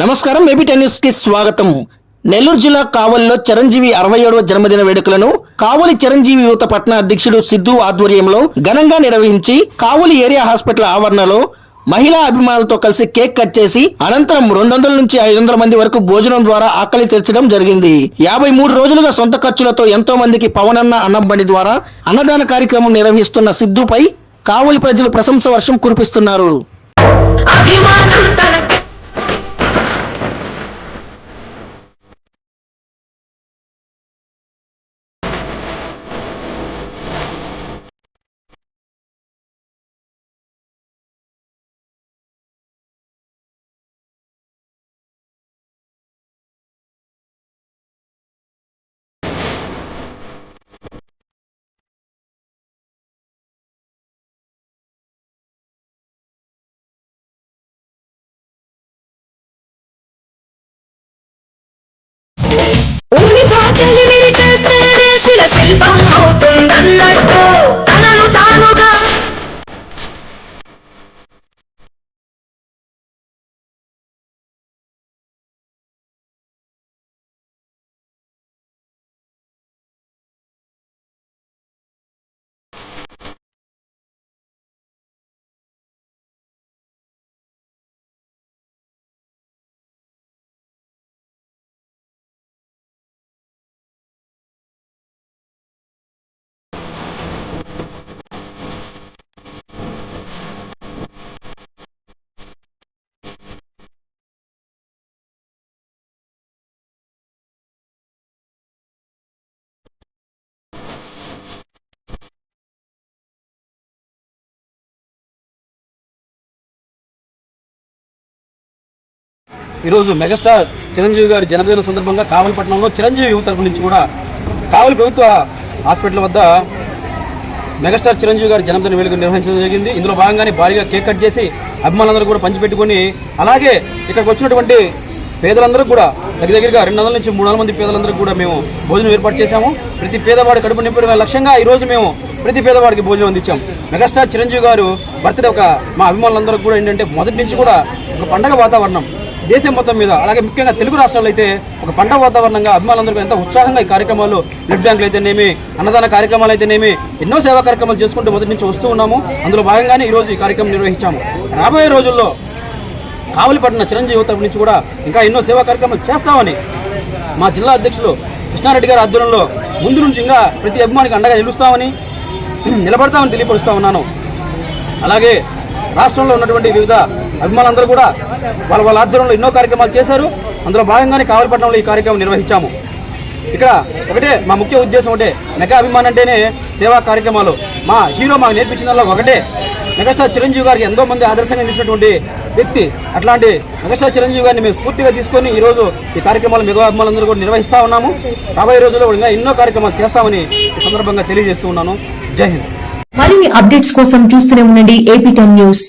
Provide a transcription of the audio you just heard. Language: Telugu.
నమస్కారం ఏపీ టెన్నిస్కి స్వాగతం. నెల్లూరు జిల్లా కావలిలో చిరంజీవి అరవై ఏడవ జన్మదిన వేడుకలను కావలి చిరంజీవి యువత పట్న అధ్యక్షుడు సిద్ధు ఆధ్వర్యంలో ఘనంగా నిర్వహించి కావలి ఏరియా హాస్పిటల్ ఆవరణలో మహిళా అభిమానులతో కలిసి కేక్ కట్ చేసి అనంతరం రెండు వందల నుంచి ఐదు వందల మంది వరకు భోజనం ద్వారా ఆకలి తీర్చడం జరిగింది. యాభై మూడు రోజులుగా సొంత ఖర్చులతో ఎంతో మందికి పవనన్న అన్నం బండి ద్వారా అన్నదాన కార్యక్రమం నిర్వహిస్తున్న సిద్ధుపై కావలి ప్రజలు ప్రశంస వర్షం కురిపిస్తున్నారు. అవుతుందన్నట్టు. ఈరోజు మెగాస్టార్ చిరంజీవి గారి జన్మదిన సందర్భంగా కావలిపట్నంలో చిరంజీవి యువత తరపు నుంచి కూడా కావలి ప్రభుత్వ హాస్పిటల్ వద్ద మెగాస్టార్ చిరంజీవి గారి జన్మదిన వేడుక నిర్వహించడం జరిగింది. ఇందులో భాగంగానే భారీగా కేక్ కట్ చేసి అభిమానులందరూ కూడా పంచిపెట్టుకొని అలాగే ఇక్కడికి వచ్చినటువంటి పేదలందరూ కూడా దగ్గర దగ్గరగా రెండు వందల నుంచి మూడు వందల మంది పేదలందరూ కూడా మేము భోజనం ఏర్పాటు చేశాము. ప్రతి పేదవాడి కడుపు నింపడమే లక్ష్యంగా ఈరోజు మేము ప్రతి పేదవాడికి భోజనం అందించాం. మెగాస్టార్ చిరంజీవి గారు బర్త్డే ఒక మా అభిమానులందరూ కూడా ఏంటంటే మొదటి నుంచి కూడా ఒక పండగ వాతావరణం. దేశం మొత్తం మీద అలాగే ముఖ్యంగా తెలుగు రాష్ట్రాల్లో అయితే ఒక పండగ వాతావరణంగా అభిమానులందరూ ఎంత ఉత్సాహంగా ఈ కార్యక్రమాలు బ్లడ్ బ్యాంకులు అయితేనేమి అన్నదాన కార్యక్రమాలు అయితేనేమి ఎన్నో సేవా కార్యక్రమాలు చేసుకుంటూ మొదటి నుంచి వస్తూ ఉన్నాము. అందులో భాగంగానే ఈరోజు ఈ కార్యక్రమం నిర్వహించాము. రాబోయే రోజుల్లో కావలిపట్టిన చిరంజీవి తరపు నుంచి కూడా ఇంకా ఎన్నో సేవా కార్యక్రమాలు చేస్తామని మా జిల్లా అధ్యక్షులు కృష్ణారెడ్డి గారి ఆధ్వర్యంలో ముందు నుంచి ఇంకా ప్రతి అభిమానికి అండగా నిలుస్తామని నిలబడతామని తెలియపరుస్తా ఉన్నాను. అలాగే రాష్ట్రంలో ఉన్నటువంటి వివిధ అభిమానులందరూ కూడా వాళ్ళ వాళ్ళ ఆధ్వర్యంలో ఎన్నో కార్యక్రమాలు చేశారు. అందులో భాగంగానే కావలిపట్నంలో ఈ కార్యక్రమం నిర్వహించాము. ఇక్కడ ఒకటే మా ముఖ్య ఉద్దేశం ఒకటే మెగా అభిమానం అంటేనే సేవా కార్యక్రమాలు. మా హీరో మాకు నేర్పించిన ఒకటే. మెగాస్టార్ చిరంజీవి గారికి ఎంతో మంది ఆదర్శంగా నిలిచినటువంటి వ్యక్తి. అట్లాంటి మెగాస్టార్ చిరంజీవి గారిని మేము స్ఫూర్తిగా తీసుకొని ఈ రోజు ఈ కార్యక్రమాలు మెగా అభిమానులందరూ కూడా నిర్వహిస్తా ఉన్నాము. రాబోయే రోజుల్లో కూడా ఎన్నో కార్యక్రమాలు చేస్తామని ఈ సందర్భంగా తెలియజేస్తూ ఉన్నాను. జై హింద్. మరిన్ని అప్డేట్స్ కోసం చూస్తూనే ఉండండి. AP ten news.